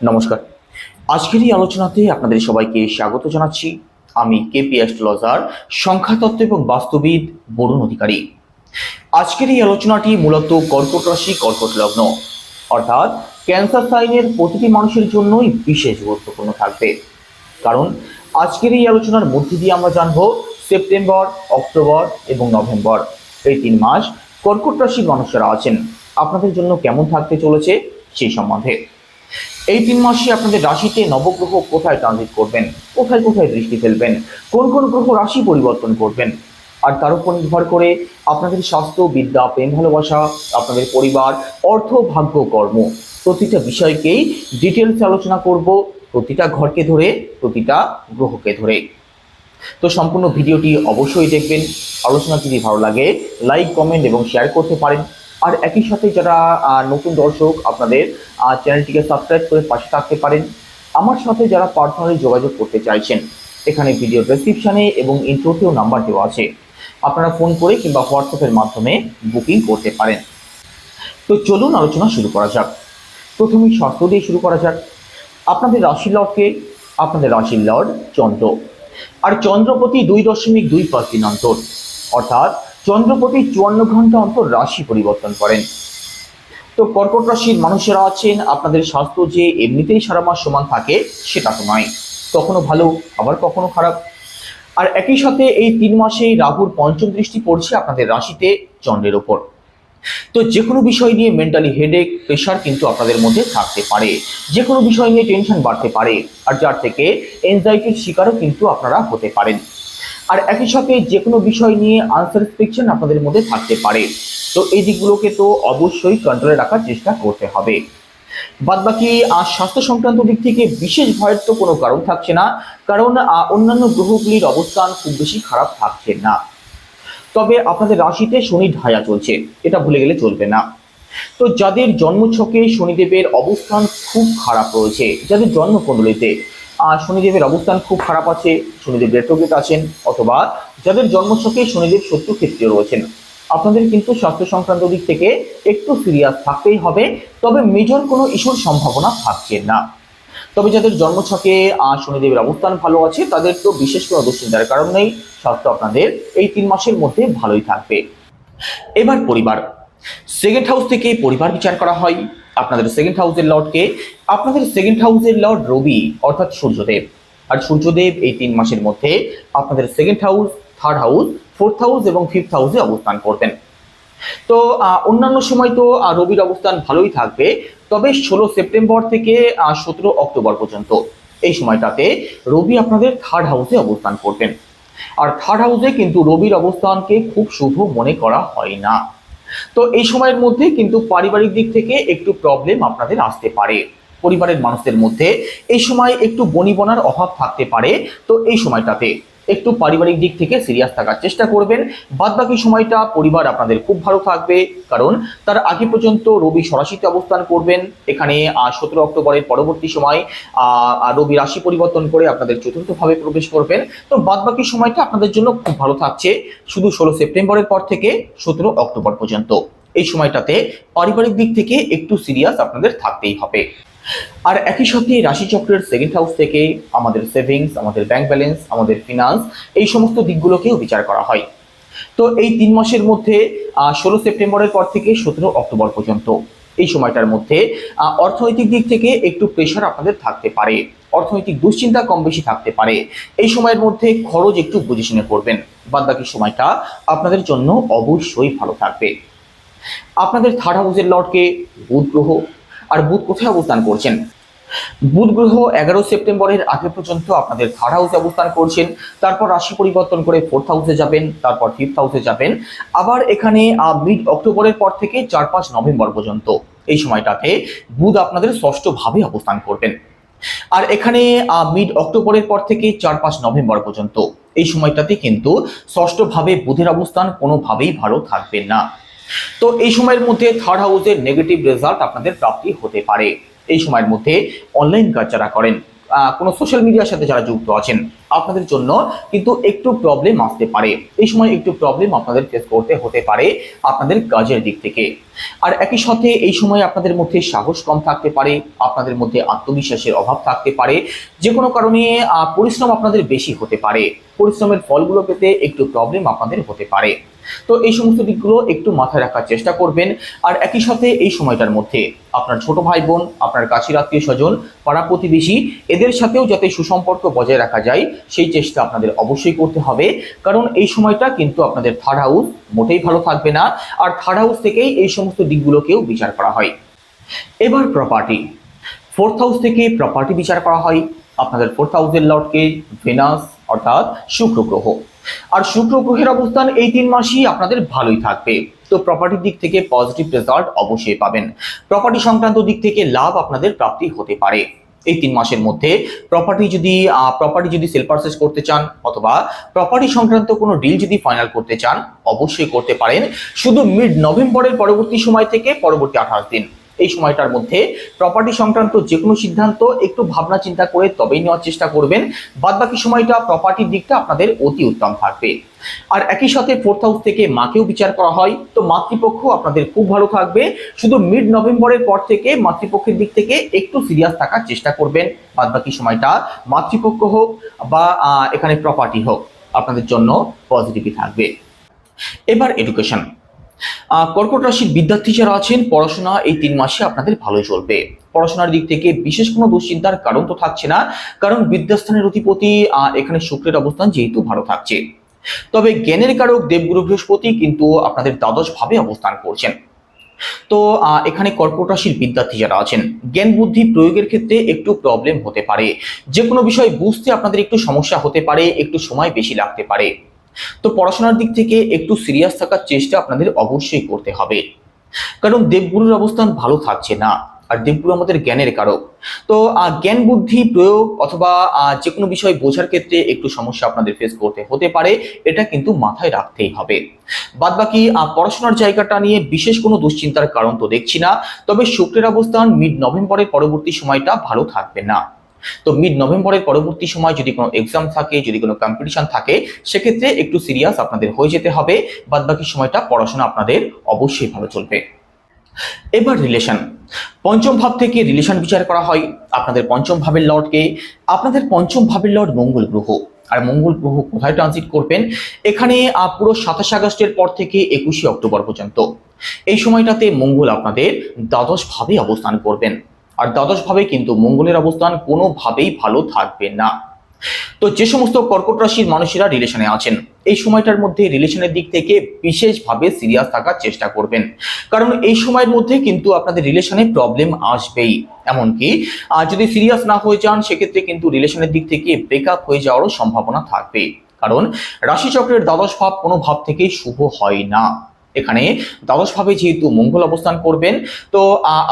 নমস্কার। আজকের এই আলোচনাতে আপনাদের সবাইকে স্বাগত জানাচ্ছি। আমি কেপি অ্যাস্ট্রোলজার, সংখ্যাতত্ত্ব এবং বাস্তুবিদ বরুণ অধিকারী। আজকের এই আলোচনাটি মূলত কর্কট রাশি, কর্কট লগ্ন। অর্থাৎ ক্যান্সার সাইনের প্রতিটি মানুষের জন্যই বিশেষ গুরুত্বপূর্ণ থাকবে। কারণ আজকের এই আলোচনার মধ্যে দিয়ে আমরা জানব সেপ্টেম্বর, অক্টোবর এবং নভেম্বর। এই তিন মাস কর্কট রাশির মানুষেরা আছেন। আপনাদের জন্য কেমন থাকতে চলেছে সেই সম্বন্ধে। এই তিন মাসে আপনাদের রাশিতে নবগ্রহ কোথায় ট্রানজিট করবেন? কোথায় কোথায় দৃষ্টি ফেলবেন? কোন কোন গ্রহ রাশি পরিবর্তন করবেন? আর তার উপর নির্ভর করে আপনাদের স্বাস্থ্য, বিদ্যা, প্রেম, ভালোবাসা, আপনাদের পরিবার, অর্থ, ভাগ্য, কর্ম প্রতিটা বিষয়কেই ডিটেলস আলোচনা করব প্রতিটা ঘরকে ধরে, প্রতিটা গ্রহকে ধরে। তো সম্পূর্ণ ভিডিওটি অবশ্যই দেখবেন। আলোচনা যদি ভালো লাগে লাইক কমেন্ট এবং শেয়ার করতে পারেন। আর একই সাথে যারা নতুন দর্শক, আপনাদের চ্যানেলটিকে সাবস্ক্রাইব করে পাশে থাকতে পারেন। আমার সাথে যারা পার্সোনালি যোগাযোগ করতে চাইছেন, এখানে ভিডিও ডেসক্রিপশনে এবং ইন্ট্রোতেও নাম্বার দেওয়া আছে। আপনারা ফোন করে কিংবা হোয়াটসঅ্যাপের মাধ্যমে বুকিং করতে পারেন। তো চলুন আলোচনা শুরু করা যাক। প্রথমেই স্বাস্থ্য দিয়ে শুরু করা যাক। আপনাদের রাশির লর্ডকে আপনাদের রাশির লর্ড চন্দ্র। আর চন্দ্রপতি দুই দশমিক দুই পাঁচ দিন অন্তর। অর্থাৎ চন্দ্রপতি চুয়ান্ন ঘণ্টা অন্তর রাশি পরিবর্তন করেন। তো কর্কট রাশির মানুষেরা আছেন, আপনাদের স্বাস্থ্য যে এমনিতেই সারা মাস সমান থাকে, সেটা তো নয়। কখনো ভালো, আবার কখনো খারাপ। আর একই সাথে এই তিন মাসেই রাহুর পঞ্চম দৃষ্টি পড়ছে আপনাদের রাশিতে চন্দ্রের ওপর। তো যে কোনো বিষয় নিয়ে মেন্টালি হেডেক, প্রেশার কিন্তু আপনাদের মধ্যে থাকতে পারে। যে কোনো বিষয় নিয়ে টেনশন বাড়তে পারে। আর যার থেকে এনজাইটির শিকারও কিন্তু আপনারা হতে পারেন। আর একই সাথে যে কোনো বিষয় নিয়ে আনসাটিসফ্যাকশন আপনাদের মধ্যে থাকতে পারে। তো এই দিকগুলোকে তো অবশ্যই কন্ট্রোলে রাখার চেষ্টা করতে হবে। বাদ বাকি স্বাস্থ্য সংক্রান্ত দিক থেকে বিশেষ ভয়ের তো কোনো কারণ থাকছে না, কারণ অন্যান্য গ্রহগুলির অবস্থান খুব বেশি খারাপ থাকছে না। তবে আপনাদের রাশিতে শনি ঢায়া চলছে, এটা ভুলে গেলে চলবে না। তো যাদের জন্মছকে শনিদেবের অবস্থান খুব খারাপ রয়েছে, যাদের জন্মকুণ্ডলিতে শনিদেবের অবস্থান খুব খারাপ আছে। শনিদেব রেট্রোগেট আছেন অথবা যাদের জন্মছকে শনিদেব শত্রু ক্ষেত্রে রয়েছেন। আপনাদের কিন্তু স্বাস্থ্য সংক্রান্ত দিক থেকে একটু সিরিয়াস থাকতেই হবে, তবে মেজর কোনো ইস্যুর সম্ভাবনা থাকছে না। তবে যাদের জন্মছকে শনিদেবের অবস্থান ভালো আছে, তাদের তো বিশেষ কোনো দুশ্চিন্তার কারণ নেই। স্বাস্থ্য আপনাদের এই তিন মাসের মধ্যে ভালোই থাকবে। এবার পরিবার। সেকেন্ড হাউস থেকে পরিবার বিচার করা হয়। আপনাদের সেকেন্ড হাউসের লর্ডকে আপনাদের সেকেন্ড হাউসের লর্ড রবি, অর্থাৎ সূর্যদেব। আর সূর্যদেব এই তিন মাসের মধ্যে আপনাদের second house third house fourth house এবং ফিফথ হাউসে অবস্থান করবেন। তো অন্যান্য সময় তো রবির অবস্থান ভালোই থাকবে, তবে ষোলো সেপ্টেম্বর থেকে সতেরো অক্টোবর পর্যন্ত এই সময়টাতে রবি আপনাদের থার্ড হাউসে অবস্থান করবেন। আর থার্ড হাউসে কিন্তু রবির অবস্থানকে খুব শুভ মনে করা হয় না। তো এই সময়ের মধ্যে কিন্তু পারিবারিক দিক থেকে একটু প্রবলেম আপনাদের আসতে পারে। পরিবারের মানুষদের মধ্যে এই সময় একটু বনিবনার অভাব থাকতে পারে। তো এই সময়টাতে একটু পারিবারিক দিক থেকে সিরিয়াস থাকার চেষ্টা করবেন। বাদ বাকি সময়টা পরিবার আপনাদের খুব ভালো থাকবে, কারণ তার আগে পর্যন্ত রবি সরাসিতে অবস্থান করবেন। এখানে সতেরো অক্টোবরের পরবর্তী সময় রবি রাশি পরিবর্তন করে আপনাদের চতুর্থভাবে প্রবেশ করবেন। তো বাদ বাকি সময়টা আপনাদের জন্য খুব ভালো থাকছে, শুধু ষোলো সেপ্টেম্বরের পর থেকে সতেরো অক্টোবর পর্যন্ত। এই সময়টাতে পারিবারিক দিক থেকে একটু সিরিয়াস আপনাদের থাকতেই হবে। আর একই সাথে রাশিচক্রের সেকেন্ড হাউস থেকে আমাদের সেভিংস আমাদের ব্যাংক ব্যালেন্স আমাদের ফিনান্স এই সমস্ত দিকগুলোকেও বিচার করা হয়। তো এই তিন মাসের মধ্যে ষোলো সেপ্টেম্বরের পর থেকে সতেরো অক্টোবর পর্যন্ত। এই সময়টার মধ্যে অর্থনৈতিক দিক থেকে একটু প্রেশার আপনাদের থাকতে পারে। অর্থনৈতিক দুশ্চিন্তা কম বেশি থাকতে পারে। এই সময়ের মধ্যে খরচ একটু বুঝে শুনে করবেন। বাদ বাকি সময়টা আপনাদের জন্য অবশ্যই ভালো থাকবে। আপনাদের থার্ড হাউসের লর্ডকে বুধ গ্রহ আর বুধ কোথায় অবস্থান করছেন? বুধ গ্রহ এগারো সেপ্টেম্বরের আগে পর্যন্ত আপনাদের থার্ড হাউসে অবস্থান করছেন, তারপর রাশি পরিবর্তন করে ফোর্থ হাউসে যাবেন, তারপর ফিফথ হাউসে যাবেন। আবার এখানে মিড অক্টোবরের পর থেকে চার পাঁচ নভেম্বর পর্যন্ত এই সময়টাতে বুধ আপনাদের ষষ্ঠ ভাবে অবস্থান করবেন। আর এখানে মিড অক্টোবরের পর থেকে চার পাঁচ নভেম্বর পর্যন্ত এই সময়টাতে কিন্তু ষষ্ঠ ভাবে বুধের অবস্থান কোনোভাবেই ভালো থাকবে না। তো এই সময়ের মধ্যে থার্ড হাউসের নেগেটিভ রেজাল্ট আপনাদের প্রাপ্তি হতে পারে। এই সময়ের মধ্যে অনলাইন কাজ যারা করেন কোনো সোশ্যাল মিডিয়ার সাথে যারা যুক্ত আছেন, আপনাদের জন্য কিন্তু একটু প্রবলেম আসতে পারে। এই সময় একটু প্রবলেম আপনাদের ফেস করতে হতে পারে আপনাদের কাজের দিক থেকে। আর একই সাথে এই সময় আপনাদের মধ্যে সাহস কম থাকতে পারে, আপনাদের মধ্যে আত্মবিশ্বাসের অভাব থাকতে পারে। যে কোনো কারণে পরিশ্রম আপনাদের বেশি হতে পারে। পরিশ্রমের ফলগুলো পেতে একটু প্রবলেম আপনাদের হতে পারে। তো এই সমস্ত দিকগুলো একটু মাথায় রাখার চেষ্টা করবেন। আর একই সাথে এই সময়টার মধ্যে আপনার ছোট ভাই বোন আপনার কাছের আত্মীয় স্বজন, পাড়া প্রতিবেশী, এদের সাথেও যাতে সুসম্পর্ক বজায় রাখা যায়, সেই চেষ্টা আপনাদের অবশ্যই করতে হবে। কারণ এই সময়টা কিন্তু আপনাদের থার্ড হাউস মোটেই ভালো থাকবে না। আর থার্ড হাউস থেকেই এই সমস্ত দিকগুলোকেও বিচার করা হয়। এবার প্রপার্টি ফোর্থ হাউস থেকে প্রপার্টি বিচার করা হয়। আপনাদের ফোর্থ হাউসের লর্ডকে ভেনাস অর্থাৎ শুক্র গ্রহ। আর শুক্র গ্রহের অবস্থান এই তিন মাসই আপনাদের ভালোই থাকবে। তো প্রপার্টির দিক থেকে পজিটিভ রেজাল্ট অবশ্যই পাবেন। প্রপার্টি সংক্রান্ত দিক থেকে লাভ আপনাদের প্রাপ্তি হতে পারে। এই তিন মাসের মধ্যে প্রপার্টি যদি প্রপার্টি যদি সেল পারচেস করতে চান অথবা প্রপার্টি সংক্রান্ত কোনো ডিল যদি ফাইনাল করতে চান, অবশ্যই করতে পারেন। শুধু মিড নভেম্বরের পরবর্তী সময় থেকে পরবর্তী আঠাশ দিন। এই সময়টার মধ্যে প্রপার্টি সংক্রান্ত যে কোনো সিদ্ধান্ত একটু ভাবনা চিন্তা করে তবেই নেওয়ার চেষ্টা করবেন। বাদবাকি সময়টা প্রপার্টির দিকটা আপনাদের অতি উত্তম থাকবে। আর একই সাথে ফোর্থ হাউস থেকে মাকেও বিচার করা হয়। তো মাতৃপক্ষ আপনাদের খুব ভালো থাকবে। শুধু মিড নভেম্বরের পর থেকে মাতৃপক্ষের দিক থেকে একটু সিরিয়াস থাকার চেষ্টা করবেন। বাদবাকি সময়টা মাতৃপক্ষ হোক বা এখানে প্রপার্টি হোক, আপনাদের জন্য পজিটিভই থাকবে। এবার এডুকেশন কর্কট রাশির বিদ্যার্থী যারা আছেন, পড়াশোনা এই তিন মাসে আপনাদের ভালোই চলবে। পড়াশোনার দিক থেকে বিশেষ কোনো দুশ্চিন্তার কারণ তো থাকছে না, কারণ বিদ্যাস্থানের অধিপতি এখানে শুক্রের অবস্থান যেহেতু ভালো থাকছে। তবে জ্ঞানের কারক দেবগুরু বৃহস্পতি কিন্তু আপনাদের দ্বাদশ ভাবে অবস্থান করছেন। তো এখানে কর্কট রাশির বিদ্যার্থী যারা আছেন, জ্ঞান বুদ্ধি প্রয়োগের ক্ষেত্রে একটু প্রবলেম হতে পারে। যে কোনো বিষয় বুঝতে আপনাদের একটু সমস্যা হতে পারে, একটু সময় বেশি লাগতে পারে। তো পড়াশোনার দিক থেকে একটু সিরিয়াস থাকার চেষ্টা আপনাদের অবশ্যই করতে হবে। কারণ দেবগুরুর অবস্থান ভালো থাকছে না, আর দেবগুরু আমাদের জ্ঞানের কারক। তো জ্ঞান বুদ্ধি প্রয়োগ অথবা যে কোনো বিষয় বোঝার ক্ষেত্রে একটু সমস্যা আপনাদের ফেস করতে হতে পারে, এটা কিন্তু মাথায় রাখতেই হবে। বাদবাকি পড়াশোনার জায়গাটা নিয়ে বিশেষ কোনো দুশ্চিন্তার কারণ তো দেখছি না, তবে শুক্রের অবস্থান মিড নভেম্বরের পরবর্তী সময়টা ভালো থাকবে না। তো মিড নভেম্বরের পরবর্তী সময় যদি কোনো এক্সাম থাকে, যদি কোনো কম্পিটিশন থাকে, সেক্ষেত্রে একটু সিরিয়াস আপনাদের হয়ে যেতে হবে। বাদ বাকি সময়টা পড়াশোনা আপনাদের অবশ্যই ভালো চলবে। এবার রিলেশন পঞ্চম ভাব থেকে রিলেশন বিচার করা হয় আপনাদের পঞ্চম ভাবের লর্ডকে। আপনাদের পঞ্চম ভাবের লর্ড মঙ্গল গ্রহ। আর মঙ্গল গ্রহ কোথায় ট্রানজিট করবেন? এখানে পুরো সাতাশ আগস্টের পর থেকে একুশে অক্টোবর পর্যন্ত। এই সময়টাতে মঙ্গল আপনাদের দ্বাদশ ভাবে অবস্থান করবেন। আর দ্বাদশ ভাবে কিন্তু মঙ্গলের অবস্থান কোনোভাবেই ভালো থাকবে না। তো যে সমস্ত কর্কট রাশির মানুষেরা রিলেশনে আছেন এই সময়টার মধ্যে রিলেশনের দিক থেকে বিশেষভাবে সিরিয়াস থাকার চেষ্টা করবেন। কারণ এই সময়ের মধ্যে কিন্তু আপনাদের রিলেশনে প্রবলেম আসবেই। এমনকি আহ, যদি সিরিয়াস না হয়ে যান সেক্ষেত্রে কিন্তু রিলেশনের দিক থেকে ব্রেকআপ হয়ে যাওয়ারও সম্ভাবনা থাকবে। কারণ রাশিচক্রের দ্বাদশ ভাব কোনো ভাব থেকেই শুভ হয় না। এখানে দ্বাদশ ভাবে যেহেতু মঙ্গল অবস্থান করবেন, তো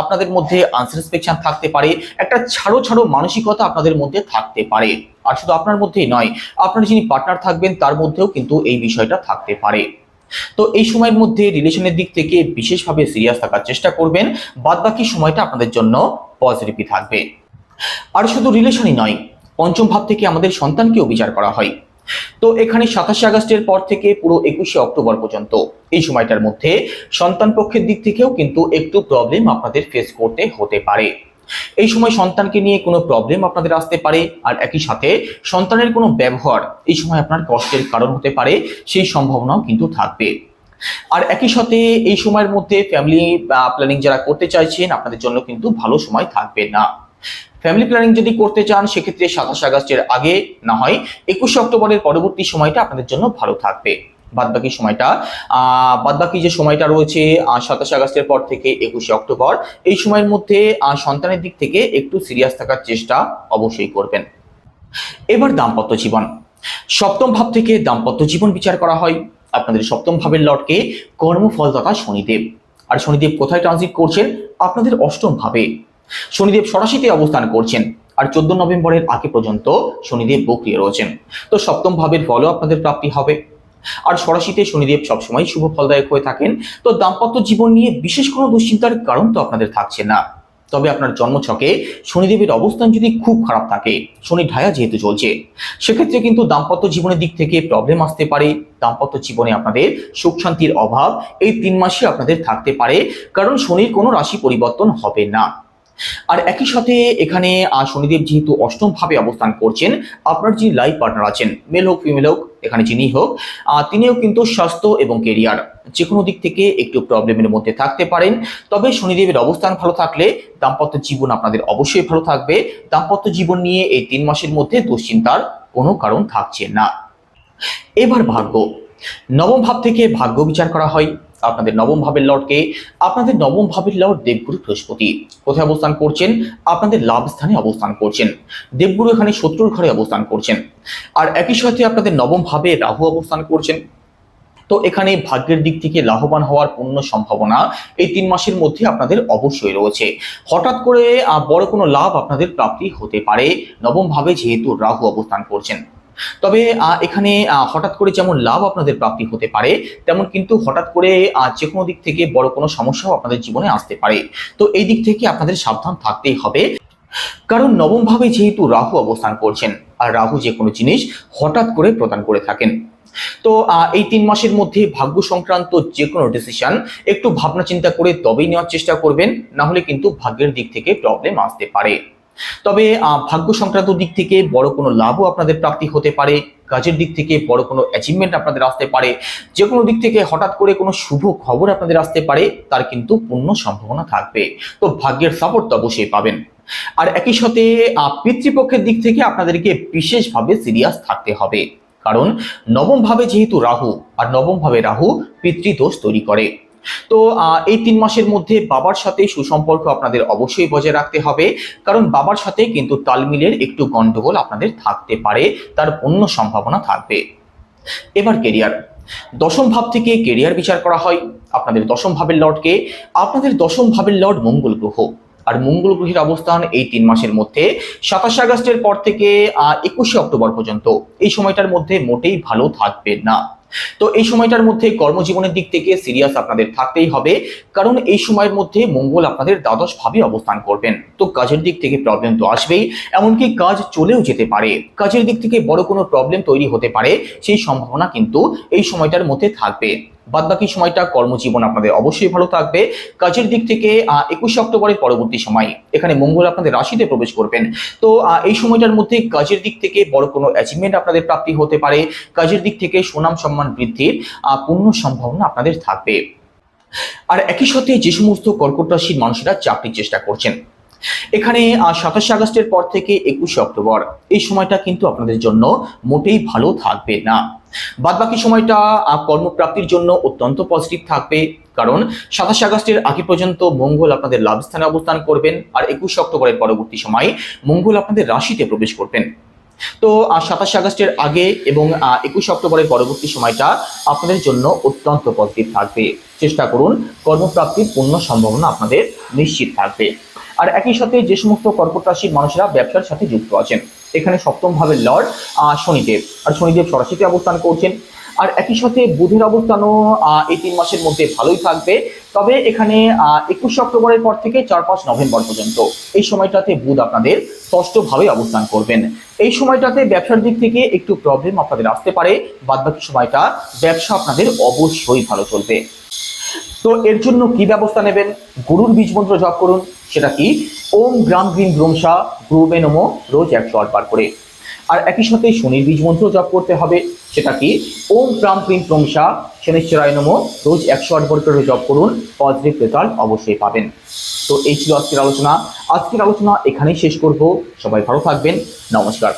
আপনাদের মধ্যে আনসারেসপেকশন থাকতে পারে, একটা ছাড়ো ছাড়ো মানসিকতা আপনাদের মধ্যে থাকতে পারে। আর শুধু আপনার মধ্যেই নয়, আপনার যিনি পার্টনার থাকবেন তার মধ্যেও কিন্তু এই বিষয়টা থাকতে পারে। তো এই সময়ের মধ্যে রিলেশনের দিক থেকে বিশেষভাবে সিরিয়াস থাকার চেষ্টা করবেন বাদ বাকি সময়টা আপনাদের জন্য পজিটিভই থাকবে। আর শুধু রিলেশনই নয়, পঞ্চম ভাব থেকে আমাদের সন্তানকেও বিচার করা হয়। তো এখানে সাতাশে আগস্টের পর থেকে পুরো একুশে অক্টোবর পর্যন্ত। এই সময়টার মধ্যে সন্তান পক্ষের দিক থেকেও কিন্তু একটু প্রবলেম আপনাদের ফেস করতে হতে পারে। এই সময় সন্তানকে নিয়ে কোনো প্রবলেম আপনাদের আসতে পারে, আর একই সাথে সন্তানের কোনো ব্যবহার এই সময় আপনার কষ্টের কারণ হতে পারে, সেই সম্ভাবনাও কিন্তু থাকবে। আর একই সাথে এই সময়ের মধ্যে ফ্যামিলি প্ল্যানিং যারা করতে চাইছেন, আপনাদের জন্য কিন্তু ভালো সময় থাকবে না। ফ্যামিলি প্ল্যানিং যদি করতে চান, সেক্ষেত্রে সাতাশ আগস্টের আগে না হয়, একুশে অক্টোবরের পরবর্তী সময়টা আপনাদের জন্য ভালো থাকবে। বাদবাকি সময়টা বাদবাকি যে সময়টা রয়েছে সাতাশ আগস্টের পর থেকে একুশে অক্টোবর, এই সময়ের মধ্যে সন্তানের দিক থেকে একটু সিরিয়াস থাকার চেষ্টা অবশ্যই করবেন। এবার দাম্পত্য জীবন। সপ্তম ভাব থেকে দাম্পত্য জীবন বিচার করা হয়। আপনাদের সপ্তম ভাবের লর্ডকে কর্মফলদাতা শনিদেব। আর শনিদেব কোথায় ট্রানজিট করছেন? আপনাদের অষ্টম ভাবে। শনিদেব সরাসিতে অবস্থান করছেন। আর চোদ্দ নভেম্বরের আগে পর্যন্ত শনিদেব বক্রিয় রয়েছেন। তো সপ্তম ভাবের ফলও আপনাদের প্রাপ্তি হবে। আর সরাসিতে শনিদেব সবসময় শুভ ফলদায়ক হয়ে থাকেন। তো দাম্পত্য জীবন নিয়ে বিশেষ কোনো দুশ্চিন্তার কারণ তো আপনাদের থাকছে না। তবে আপনার জন্মছকে শনিদেবের অবস্থান যদি খুব খারাপ থাকে শনি ঢায়া যেহেতু চলছে, সেক্ষেত্রে কিন্তু দাম্পত্য জীবনের দিক থেকে প্রবলেম আসতে পারে। দাম্পত্য জীবনে আপনাদের সুখ শান্তির অভাব এই তিন মাসে আপনাদের থাকতে পারে। কারণ শনির কোনো রাশি পরিবর্তন হবে না। আর একই সাথে এখানে শনিদেব যেহেতু অষ্টম ভাবে অবস্থান করছেন, আপনার যিনি লাইফ পার্টনার আছেন মেল হোক ফিমেল হোক, এখানে যিনি হোক তিনিও কিন্তু স্বাস্থ্য এবং কেরিয়ার যে কোনো দিক থেকে একটু প্রবলেমের মধ্যে থাকতে পারেন। তবে শনিদেবের অবস্থান ভালো থাকলে দাম্পত্য জীবন আপনাদের অবশ্যই ভালো থাকবে। দাম্পত্য জীবন নিয়ে এই তিন মাসের মধ্যে দুশ্চিন্তার কোনো কারণ থাকছে না। এবার ভাগ্য। নবম ভাব থেকে ভাগ্য বিচার করা হয়। আপনাদের নবম ভাবের লর্ডকে আপনাদের নবম ভাবের লর্ড দেবগুরু বৃহস্পতি। কোথায় অবস্থান করছেন? আপনাদের লাভ স্থানে অবস্থান করছেন। দেবগুরু এখানে শত্রুর ঘরে অবস্থান করছেন। আর একই সাথে আপনাদের নবম ভাবে রাহু অবস্থান করছেন। তো এখানে ভাগ্যের দিক থেকে লাভবান হওয়ার পূর্ণ সম্ভাবনা এই তিন মাসের মধ্যে আপনাদের অবশ্যই রয়েছে। হঠাৎ করে বড় কোনো লাভ আপনাদের প্রাপ্তি হতে পারে। নবম ভাবে যেহেতু রাহু অবস্থান করছেন। তবে এখানে হঠাৎ করে যেমন লাভ আপনাদের প্রাপ্তি হতে পারে, তেমন কিন্তু হঠাৎ করে যে কোনো দিক থেকে বড় কোনো সমস্যাও আপনাদের জীবনে আসতে পারে। তো এই দিক থেকে আপনাদের সাবধান থাকতেই হবে। কারণ নবম ভাবে যেহেতু রাহু অবস্থান করছেন, আর রাহু যে কোনো জিনিস হঠাৎ করে প্রদান করে থাকেন। তো এই তিন মাসের মধ্যে ভাগ্য সংক্রান্ত যে কোনো ডিসিশন একটু ভাবনা চিন্তা করে তবেই নেওয়ার চেষ্টা করবেন না হলে কিন্তু ভাগ্যের দিক থেকে প্রবলেম আসতে পারে। তবে ভাগ্য সংক্রান্ত দিক থেকে বড় কোনো লাভও আপনাদের প্রাপ্তি হতে পারে, কাজের দিক থেকে বড় কোনো অ্যাচিভমেন্ট আপনাদের আসতে পারে যে কোনো দিক থেকে হঠাৎ করে কোনো শুভ খবর আপনাদের আসতে পারে, তার কিন্তু পূর্ণ সম্ভাবনা থাকবে। তো ভাগ্যের সাপোর্ট তো অবশ্যই পাবেন। আর একই সাথে পিতৃপক্ষের দিক থেকে আপনাদেরকে বিশেষভাবে সিরিয়াস থাকতে হবে। কারণ নবম ভাবে যেহেতু রাহু, আর নবম ভাবে রাহু পিতৃদোষ তৈরি করে। তো এই তিন মাসের মধ্যে বাবার সাথে সুসম্পর্ক আপনাদের অবশ্যই বজায় রাখতে হবে। কারণ বাবার সাথে কিন্তু তালমিলের একটু গন্ডগোল আপনাদের থাকতে পারে, তার অন্য সম্ভাবনা থাকবে। এবার কেরিয়ার। দশম ভাব থেকে কেরিয়ার বিচার করা হয়। আপনাদের দশম ভাবের লর্ডকে, আপনাদের দশম ভাবের লর্ড মঙ্গল গ্রহ। আর মঙ্গল গ্রহের অবস্থান এই তিন মাসের মধ্যে, সাতাশে আগস্টের পর থেকে একুশে অক্টোবর পর্যন্ত। এই সময়টার মধ্যে মোটেই ভালো থাকবে না। তো এই সময়টার মধ্যে কর্মজীবনের দিক থেকে সিরিয়াস আপনাদের থাকতেই হবে। কারণ এই সময়ের মধ্যে মঙ্গল আপনাদের দ্বাদশ ভাবে অবস্থান করবেন। তো কাজের দিক থেকে প্রবলেম তো আসবেই। এমনকি কাজ চলেও যেতে পারে। কাজের দিক থেকে বড় কোনো প্রবলেম তৈরি হতে পারে। সেই সম্ভাবনা কিন্তু এই সময়টার মধ্যে থাকবে। বাদ বাকি সময়টা কর্মজীবন আপনাদের অবশ্যই ভালো থাকবে। কাজের দিক থেকে একুশে অক্টোবরের পরবর্তী সময় এখানে মঙ্গল আপনাদের রাশিতে প্রবেশ করবেন। তো এই সময়টার মধ্যে কাজের দিক থেকে বড় কোনো অ্যাচিভমেন্ট আপনাদের প্রাপ্তি হতে পারে। কাজের দিক থেকে সুনাম সম্মান বৃদ্ধির পূর্ণ সম্ভাবনা আপনাদের থাকবে। আর একই সাথে যে সমস্ত কর্কট রাশির মানুষেরা চাকরির চেষ্টা করছেন এখানে সাতাশে আগস্টের পর থেকে একুশে অক্টোবর। এই সময়টা কিন্তু আপনাদের জন্য মোটেই ভালো থাকবে না। বাদ বাকি সময়টা কর্মপ্রাপ্তির জন্য অত্যন্ত পজিটিভ থাকবে। কারণ, সাতাশে আগস্টের আগে পর্যন্ত মঙ্গল আপনাদের লাভ স্থানে অবস্থান করবেন, আর একুশে অক্টোবরের পরবর্তী সময় মঙ্গল আপনাদের রাশিতে প্রবেশ করবেন। তো সাতাশে আগস্টের আগে এবং একুশে অক্টোবরের পরবর্তী সময়টা আপনাদের জন্য অত্যন্ত পজিটিভ থাকবে। চেষ্টা করুন, কর্মপ্রাপ্তির পূর্ণ সম্ভাবনা আপনাদের নিশ্চিত থাকবে। আর একই সাথে যে সমস্ত কর্কট রাশির মানুষেরা ব্যবসার সাথে যুক্ত আছেন, এখানে সপ্তম ভাবের লর্ড শনিদেব। আর শনিদেব সরাসরি অবস্থান করছেন। আর একই সাথে বুধের অবস্থানও এই তিন মাসের মধ্যে ভালোই থাকবে। তবে এখানে একুশে অক্টোবরের পর থেকে চার পাঁচ নভেম্বর পর্যন্ত এই সময়টাতে বুধ আপনাদের ষষ্ঠ ভাবে অবস্থান করবেন। এই সময়টাতে ব্যবসার দিক থেকে একটু প্রবলেম আপনাদের আসতে পারে। বাদবাকি সময়টা ব্যবসা আপনাদের অবশ্যই ভালো চলবে। তো এর জন্য কি ব্যবস্থা নেবেন? গুরুর বীজ মন্ত্র জপ করুন। সেটা কি? ওম গ্রাম গ্রীম গ্রমসা গ্রুবে নমো রোজ একশো আটবার করে। আর একই সাথে শনির বীজ মন্ত্র জপ করতে হবে। সেটা কি? ওম গ্রাম ক্রিম ক্রমসা শনিশ্চরায় নমো রোজ একশো আটবার করে জপ করুন। পজিটিভ রেজাল্ট অবশ্যই পাবেন। তো এই ছিল আজকের আলোচনা। আজকের আলোচনা এখানেই শেষ করব। সবাই ভালো থাকবেন। নমস্কার।